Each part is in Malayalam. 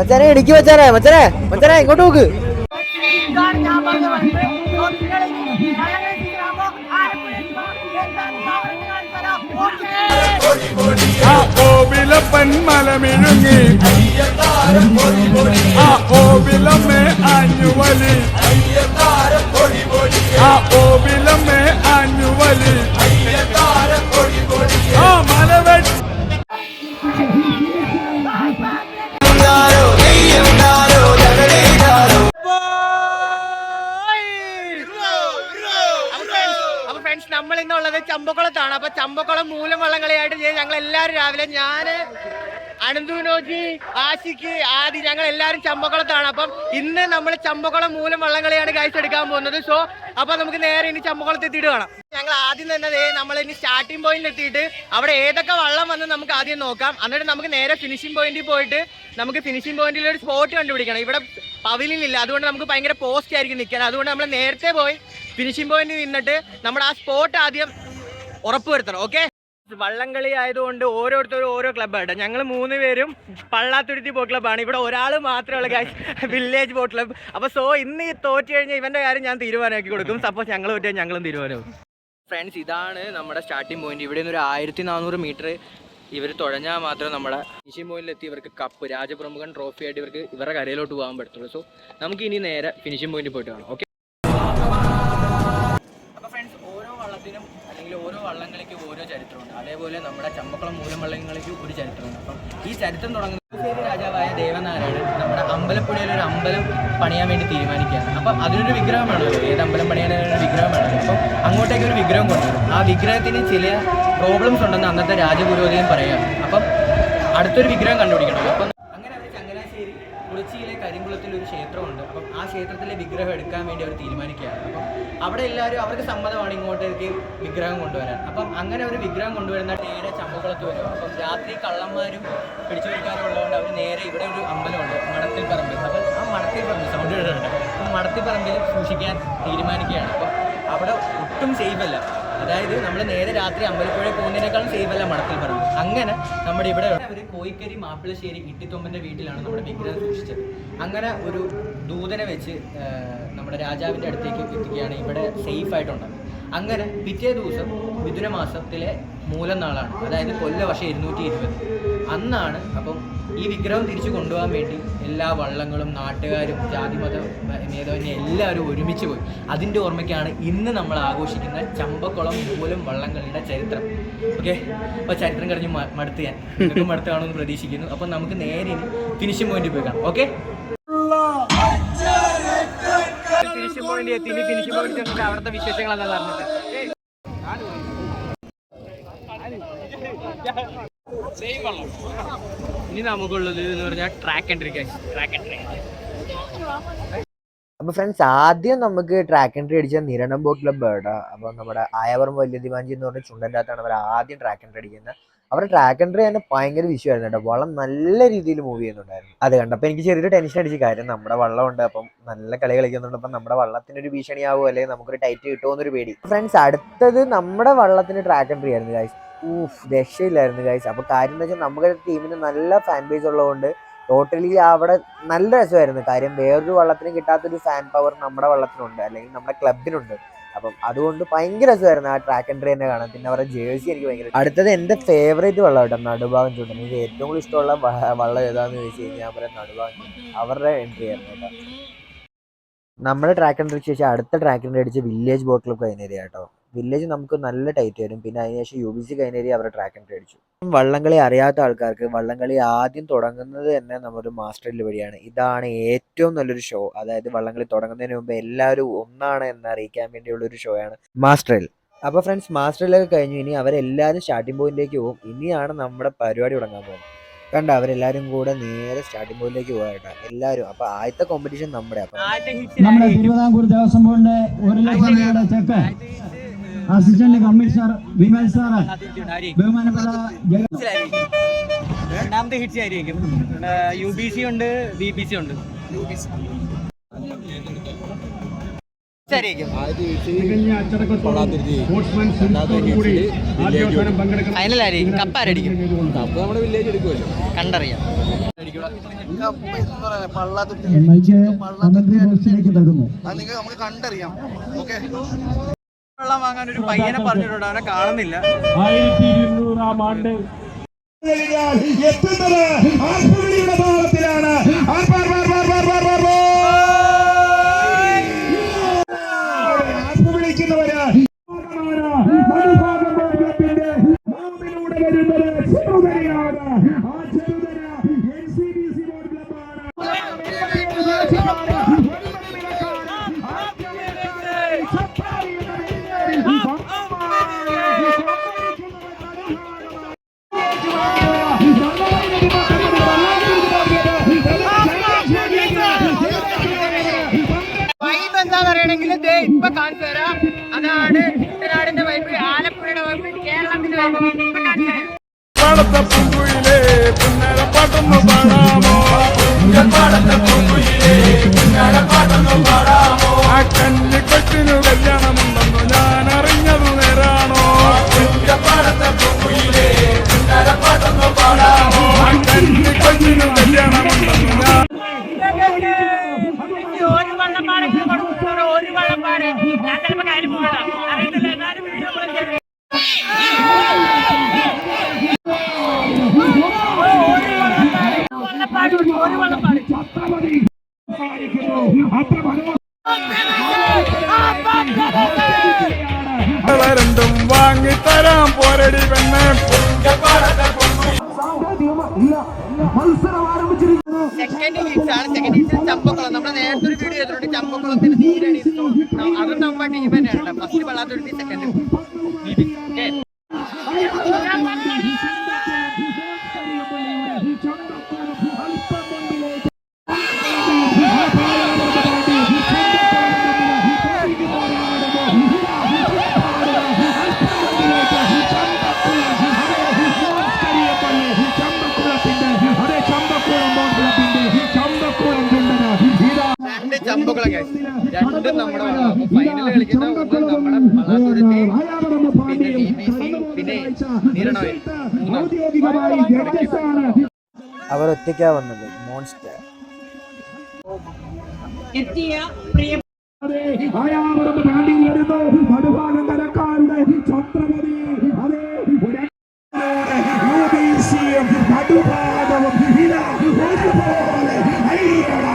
മച്ചാനെ ഇടിക്ക് മച്ചാനെ മച്ചാനെ മച്ചാനെ ഇങ്ങോട്ട് നോക്ക്. ആ ഓവിലപ്പൻ മലമിഴുങ്ങി. ആ ഓവിലമ്മേ ആഞ്ഞുവലി. ആ ഓവിലമ്മേ ആഞ്ഞുവലി. എല്ലാവരും രാവിലെ ഞാൻ അനന്തുനോജി ആശിക്ക് ആദി ഞങ്ങൾ എല്ലാവരും ചമ്പക്കുളത്താണ് അപ്പം ഇന്ന് നമ്മൾ ചമ്പക്കുളം മൂലം വള്ളംകളിയാണ് കാഴ്ച എടുക്കാൻ പോകുന്നത്. സോ അപ്പൊ നമുക്ക് നേരെ ഇനി ചമ്പക്കുളത്ത് എത്തിയിട്ട് കാണാം. ഞങ്ങൾ ആദ്യം തന്നെ നമ്മൾ ഇനി സ്റ്റാർട്ടിംഗ് പോയിന്റിൽ എത്തിയിട്ട് അവിടെ ഏതൊക്കെ വള്ളം വന്ന് നമുക്ക് ആദ്യം നോക്കാം. എന്നിട്ട് നമുക്ക് നേരെ ഫിനിഷിംഗ് പോയിന്റിൽ പോയിട്ട് നമുക്ക് ഫിനിഷിംഗ് പോയിന്റിൽ ഒരു സ്പോട്ട് കണ്ടുപിടിക്കണം. ഇവിടെ പവിലില്ല അതുകൊണ്ട് നമുക്ക് ഭയങ്കര പോസ്റ്റ് ആയിരിക്കും നിൽക്കാൻ. അതുകൊണ്ട് നമ്മൾ നേരത്തെ പോയി ഫിനിഷിംഗ് പോയിന്റിൽ നിന്നിട്ട് നമ്മുടെ ആ സ്പോട്ട് ആദ്യം ഉറപ്പുവരുത്തണം. ഓക്കെ വള്ളംകളി ആയതുകൊണ്ട് ഓരോരുത്തരും ഓരോ ക്ലബ്ബായിട്ട് ഞങ്ങൾ മൂന്ന് പേരും പള്ളാത്തുരുത്തി ബോട്ട് ക്ലബ്ബാണ് ഇവിടെ ഒരാൾ മാത്രമുള്ള കാര്യം വില്ലേജ് ബോട്ട് ക്ലബ്ബ് അപ്പോൾ സോ ഇന്ന് ഈ തോറ്റ് കഴിഞ്ഞാൽ ഇവന്റെ കാര്യം ഞാൻ തീരുമാനമാക്കി കൊടുക്കും. സപ്പോസ് ഞങ്ങൾ പറ്റിയാൽ ഞങ്ങളും തീരുമാനവും ഫ്രണ്ട്സ് ഇതാണ് നമ്മുടെ സ്റ്റാർട്ടിംഗ് പോയിന്റ് ഇവിടെ നിന്ന് ഒരു ആയിരത്തി നാനൂറ് മീറ്റർ ഇവർ തുഴഞ്ഞാൽ മാത്രമേ നമ്മുടെ ഫിനിഷിംഗ് പോയിന്റിൽ എത്തി ഇവർക്ക് കപ്പ് രാജപ്രമുഖൻ ട്രോഫി ആയിട്ട് ഇവർക്ക് ഇവരുടെ കരയിലോട്ട് പോകാൻ പറ്റത്തുള്ളൂ. സോ നമുക്ക് ഇനി നേരെ ഫിനിഷിംഗ് പോയിന്റിൽ പോയിട്ട് കാണാം. ഓക്കെ ചരിത്രം തുടങ്ങുന്നത് രാജാവായ ദേവനാരായണൻ നമ്മുടെ അമ്പലപ്പുഴയിൽ ഒരു അമ്പലം പണിയാൻ വേണ്ടി തീരുമാനിക്കുകയാണ്. അപ്പം അതിനൊരു വിഗ്രഹം വേണമല്ലോ ഏത് അമ്പലം പണിയാൻ വിഗ്രഹം വേണമല്ലോ അപ്പം അങ്ങോട്ടേക്ക് ഒരു വിഗ്രഹം കൊണ്ടുവരും. ആ വിഗ്രഹത്തിന് ചില പ്രോബ്ലംസ് ഉണ്ടെന്ന് അന്നത്തെ രാജപുരോഹിതൻ പറയുകയാണ്. അപ്പം അടുത്തൊരു വിഗ്രഹം കണ്ടുപിടിക്കണം. അപ്പം അങ്ങനെ അവർ ചങ്ങനാശ്ശേരി കുറിച്ചിയിലെ കരിങ്കുളത്തിൽ ഒരു ക്ഷേത്രമുണ്ട്. അപ്പം ആ ക്ഷേത്രത്തിലെ വിഗ്രഹം എടുക്കാൻ വേണ്ടി അവർ തീരുമാനിക്കുകയാണ്. അപ്പം അവിടെ എല്ലാവരും അവർക്ക് സമ്മതമാണ് ഇങ്ങോട്ടേക്ക് വിഗ്രഹം കൊണ്ടുവരാൻ. അപ്പം അങ്ങനെ ഒരു വിഗ്രഹം കൊണ്ടുവരുന്ന നേരെ ചമ്പുകളൊക്കെ വരും. അപ്പം രാത്രി കള്ളന്മാരും പിടിച്ചു ഉള്ളതുകൊണ്ട് അവർ നേരെ ഇവിടെ ഒരു അമ്പലമുണ്ട്. മടത്തിൽ പറമ്പിൽ അപ്പം ആ മടത്തിൽ പറമ്പിൽ സൗണ്ട് കേട്ടിട്ടുണ്ട്? അപ്പം മടത്തിൽ പറമ്പിൽ സൂക്ഷിക്കാൻ തീരുമാനിക്കുകയാണ്. അപ്പം അവിടെ ഒട്ടും സേഫ് അല്ല. അതായത് നമ്മൾ നേരെ രാത്രി അമ്പലപ്പുഴ പോകുന്നതിനേക്കാളും സേഫ് അല്ല മടത്തിൽ പറഞ്ഞു അങ്ങനെ നമ്മുടെ ഇവിടെ ഒരു കോയിക്കരി മാപ്പിളശ്ശേരി ഇട്ടിത്തൊമ്പന്റെ വീട്ടിലാണ് നമ്മുടെ വിഗ്രഹം സൂക്ഷിച്ചത് അങ്ങനെ ഒരു ദൂതനെ വെച്ച് നമ്മുടെ രാജാവിന്റെ അടുത്തേക്ക് എത്തിക്കുകയാണ് ഇവിടെ സേഫ് ആയിട്ടുണ്ടാകും അങ്ങനെ പിറ്റേ ദിവസം മിഥുന മാസത്തിലെ മൂലം നാളാണ് അതായത് കൊല്ല വർഷം ഇരുന്നൂറ്റി ഇരുപത് അന്നാണ് അപ്പം ഈ വിഗ്രഹം തിരിച്ചു കൊണ്ടുപോകാൻ വേണ്ടി എല്ലാ വള്ളങ്ങളും നാട്ടുകാരും ജാതിമത ഭേദമന്യേ എല്ലാവരും ഒരുമിച്ച് പോയി. അതിന്റെ ഓർമ്മയ്ക്കാണ് ഇന്ന് നമ്മൾ ആഘോഷിക്കുന്ന ചമ്പക്കുളം മൂലം വള്ളങ്ങളുടെ ചരിത്രം. ഓക്കെ? അപ്പോൾ ചരിത്രം കഴിഞ്ഞ് മടുത്ത് ഞാൻ. മടുത്ത് കാണുമെന്ന് പ്രതീക്ഷിക്കുന്നു. അപ്പം നമുക്ക് നേരെ ഇനി ഫിനിഷിംഗ് പോയിന്റ് പോയി കാണാം. ഓക്കെ? ഫിനിഷിംഗ് പോയിന്റ് എത്തി. ഫിനിഷിംഗ് പോയിന്റ് അവിടുത്തെ വിശേഷങ്ങൾ എന്താ പറഞ്ഞിട്ട് ഇനി നമുക്കുള്ളത് എന്ന് പറഞ്ഞാൽ ട്രാക്ക് ആൻഡ് ട്രിക്ക് ആൻഡ് അപ്പൊ ഫ്രണ്ട്സ് ആദ്യം നമുക്ക് ട്രാക്ക് എൻട്രി അടിച്ച നിരണം ബോട്ടിലെ ബേർഡാ അപ്പൊ നമ്മുടെ ആയവറും വലിയ ദിവാഞ്ചി എന്ന് പറഞ്ഞ ചുണ്ടന്റെ അകത്താണ് അവർ ആദ്യം ട്രാക്ക് എൻട്രി അടിക്കുന്നത്. അവരുടെ ട്രാക്ക് എൻട്രി തന്നെ ഭയങ്കര വിഷയമായിരുന്നു കേട്ടോ. വള്ളം നല്ല രീതിയിൽ മൂവ് ചെയ്യുന്നുണ്ടായിരുന്നു. അത് കണ്ടപ്പോൾ എനിക്ക് ചെറിയൊരു ടെൻഷൻ അടിച്ച കാര്യം നമ്മുടെ വള്ളമുണ്ട് അപ്പം നല്ല കളി കളിക്കുന്നുണ്ട് അപ്പം നമ്മുടെ വള്ളത്തിനൊരു ഭീഷണിയാവോ അല്ലെങ്കിൽ നമുക്കൊരു ടൈറ്റ് കിട്ടുമോ എന്നൊരു പേടി. ഫ്രണ്ട്സ് അടുത്തത് നമ്മുടെ വള്ളത്തിന് ട്രാക്ക് എൻട്രി ആയിരുന്നു ഗൈസ് ഊഫ് രക്ഷയില്ലായിരുന്നു ഗൈസ് അപ്പോൾ കാര്യം എന്താ വെച്ചാൽ നമ്മുടെ ടീമിന് നല്ല ഫാൻ ബേസ് ഉള്ളതുകൊണ്ട് ടോട്ടലി അവിടെ നല്ല രസമായിരുന്നു. കാര്യം വേറൊരു വള്ളത്തിന് കിട്ടാത്തൊരു ഫാൻ പവർ നമ്മുടെ വള്ളത്തിനുണ്ട്. അല്ലെങ്കിൽ നമ്മുടെ ക്ലബിനുണ്ട് അപ്പം അതുകൊണ്ട് ഭയങ്കര രസമായിരുന്നു ആ ട്രാക്ക് ആൻഡ് ട്രെയിനെ കാണാൻ. പിന്നെ അവരുടെ ജേഴ്സി എനിക്ക് ഭയങ്കര അടുത്തത് എന്റെ ഫേവറേറ്റ് വള്ളം കേട്ടോ നടുഭാഗം ചൂണ്ടൻ. എനിക്ക് ഏറ്റവും കൂടുതൽ ഇഷ്ടമുള്ള വള്ളം ഏതാന്ന് ചോദിച്ചു കഴിഞ്ഞാൽ പറയാം നടുഭാഗം അവരുടെ എൻട്രി ആയിരുന്നു കേട്ടോ. നമ്മുടെ ട്രാക്ക് എൻട്രി ശേഷം അടുത്ത ട്രാക്ക് എൻട്രി അടിച്ച് വില്ലേജ് ബോട്ട് ക്ലബ് കൈനേരിയ കേട്ടോ. വില്ലേജ് നമുക്ക് നല്ല ടൈറ്റ് വരും പിന്നെ അതിനുശേഷം യു ബി സി കഴിഞ്ഞേരി അവരുടെ ട്രാക്ക് ആൻഡ് അടിച്ചു. വള്ളംകളി അറിയാത്ത ആൾക്കാർക്ക് വള്ളംകളി ആദ്യം തുടങ്ങുന്നത് തന്നെ നമ്മുടെ മാസ്റ്ററിൽ വഴിയാണ്. ഇതാണ് ഏറ്റവും നല്ലൊരു ഷോ അതായത് വള്ളംകളി തുടങ്ങുന്നതിന് മുമ്പ് എല്ലാവരും ഒന്നാണ് എന്ന് അറിയിക്കാൻ വേണ്ടിയുള്ള ഒരു ഷോ ആണ് മാസ്റ്ററിൽ അപ്പോൾ ഫ്രണ്ട്സ് മാസ്റ്ററിലൊക്കെ കഴിഞ്ഞു. ഇനി അവരെല്ലാവരും സ്റ്റാർട്ടിംഗ് പോയിന്റിലേക്ക് പോകും. ഇനിയാണ് നമ്മുടെ പരിപാടി തുടങ്ങാൻ പോകുന്നത്. കണ്ട? അവരെല്ലാരും കൂടെ നേരെ സ്റ്റാർട്ടിംഗ് പോയിന്റിലേക്ക് പോകാം കേട്ടോ. എല്ലാവരും. അപ്പോൾ ആദ്യത്തെ കോമ്പറ്റീഷൻ നമ്മുടെ. അപ്പൊ നമ്മുടെ തിരുവിതാംകൂർ ദേവസ്വം ബോർഡിന്റെ ഒരു ലക്ഷം cheque assistant commissioner Vimal sir ബഹുമാനപ്പെട്ട രണ്ടാമത്തെ ഹിറ്റ്സ് ആയിരിക്കും. യു ബി സി ഉണ്ട്. ബി ബി സി ഉണ്ട് ഫൈനലായിരിക്കും. കപ്പ് ആരടിക്കും കപ്പ് നമ്മുടെ വില്ലേജ് എടുക്കുമല്ലോ. കണ്ടറിയാം. ആയിരിക്കും കപ്പ് ആരടിക്കും കണ്ടറിയാം. ഓക്കെ. വെള്ളം വാങ്ങാൻ ഒരു പയ്യനെ പറഞ്ഞിട്ടുണ്ട്. അവനെ കാണുന്നില്ല. ആയിരത്തി ഇരുന്നൂറാം ആണ്ട്. എത്തുന്നത് ആർപ്പുവിളിയുടെ താളത്തിലാണ് കാണിച്ചു തരാം അതാണ് കുട്ടനാടിന്റെ വൈബ്. ആലപ്പുഴയുടെ വൈബ്. കേരളത്തിന്റെ വൈബ്. കാര്യം പോകണം അറിയത്തില്ല എന്നാലും വീഡിയോ വള്ളപ്പാട് ഒരു വള്ളപ്പാട് രണ്ടും വാങ്ങിത്തരാം പോരടി പെണ്ണെ. പാടത്തെ സെക്കൻഡ് ഹിറ്റ്സ് ആണ്. സെക്കൻഡ് ഹിറ്റ്സ് ചമ്പക്കുളം നമ്മുടെ നേരത്തെ ഒരു വീഡിയോ ചെയ്തിട്ടുണ്ട്. ചമ്പക്കുളത്തിന് നീരണി അത് നമ്മുടെ ടീം തന്നെയാണ് ഫസ്റ്റ് വെള്ളാത്തൊരുത്തി സെക്കൻഡ് അതെ guys. രണ്ടും നമ്മുടെ ഫൈനൽ കളിക്കുന്ന നമ്മുടെ വെള്ളാത്തൊരുത്തി പിന്നെ ബി ബി സി പിന്നെ നീരണോയിൽ അവർ ഒറ്റയ്ക്കാ വന്നത്. മോൺസ്റ്റർ എത്തിയ പ്രിയ അതെ അയാളുടെ താണ്ടി വരുന്നു. മധുഭാഗം കരക്കാരുടെ ഛത്രപതി. അതെ ഒരു യുബിസിയും നടുഭാഗവും ഇതാ ഒരുപോലെ അയ്യടാ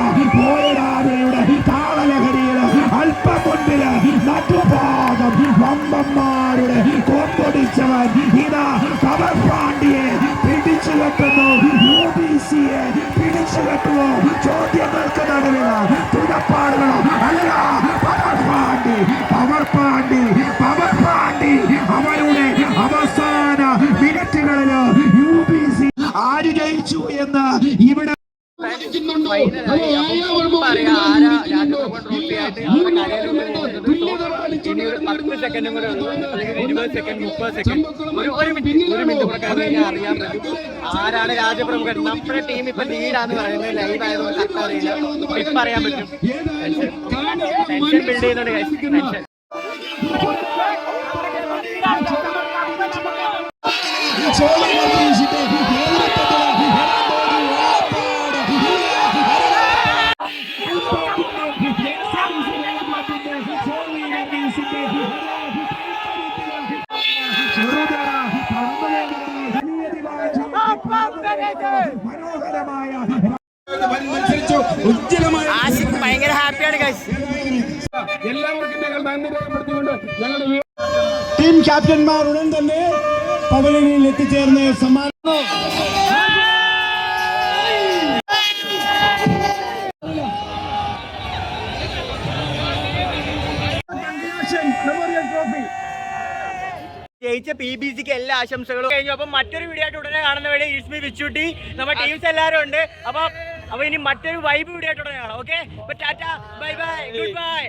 കൊമ്പൊടിച്ചവൻ ഇതാ കവർ പാണ്ഡിയെ പിടിച്ചു കെട്ടുന്നു യു ബി സിയെ പിടിച്ചു കെട്ടുമോ ചോദ്യങ്ങൾക്ക് നടുവിൽ തുണപ്പാടുകളോ അല്ല power Pandi power Pandi power Pandi അവരുടെ അവസാന മിനിറ്റുകളിൽ യു ബി സി ആര് ജയിച്ചു എന്ന് ഇവിടെ ഇനി ഒരു പത്ത് സെക്കൻഡും കൂടെ ഉള്ളൂ അല്ലെങ്കിൽ ഇരുപത് സെക്കൻഡ് മുപ്പത് സെക്കൻഡ് ഒരു ഒരു മിനിറ്റ് ഒരു മിനിറ്റ് കൂടെ കഴിഞ്ഞ് കഴിഞ്ഞാൽ അറിയാൻ പറ്റും. ആരാണ് രാജപ്രമുഖൻ? നമ്മുടെ ടീം ഇപ്പൊ ലീഡാന്ന് പറയുന്നത് ലൈവ് ആയതുകൊണ്ട് കറക്റ്റ് അറിയില്ല. ഇപ്പൊ അറിയാൻ പറ്റും. ടെൻഷൻ ബിൽഡ് ചെയ്യുന്നുണ്ട്. ടെൻഷൻ. മനോഹരമായ ഭയങ്കര ഹാപ്പിയാണ്. എല്ലാവർക്കും ഞങ്ങൾ നന്ദി രേഖപ്പെടുത്തിക്കൊണ്ട് ഞങ്ങളുടെ ടീം ക്യാപ്റ്റന്മാർ ഉടൻ തന്നെ പവലിനിൽ എത്തിച്ചേർന്ന് സമ്മാനം. ജയിച്ച പി ബി സിക്ക് എല്ലാ ആശംസകളും. കഴിഞ്ഞു. അപ്പൊ മറ്റൊരു വീഡിയോ ആയിട്ട് ഉടനെ കാണുന്ന വേണ്ടി ഇസ്മി വിച്ചുട്ടി. നമ്മുടെ ടീംസ് എല്ലാവരും ഉണ്ട്. അപ്പൊ അപ്പൊ ഇനി മറ്റൊരു വൈബ് വീഡിയോ ആയിട്ട് കാണാം. Okay tata bye bye good bye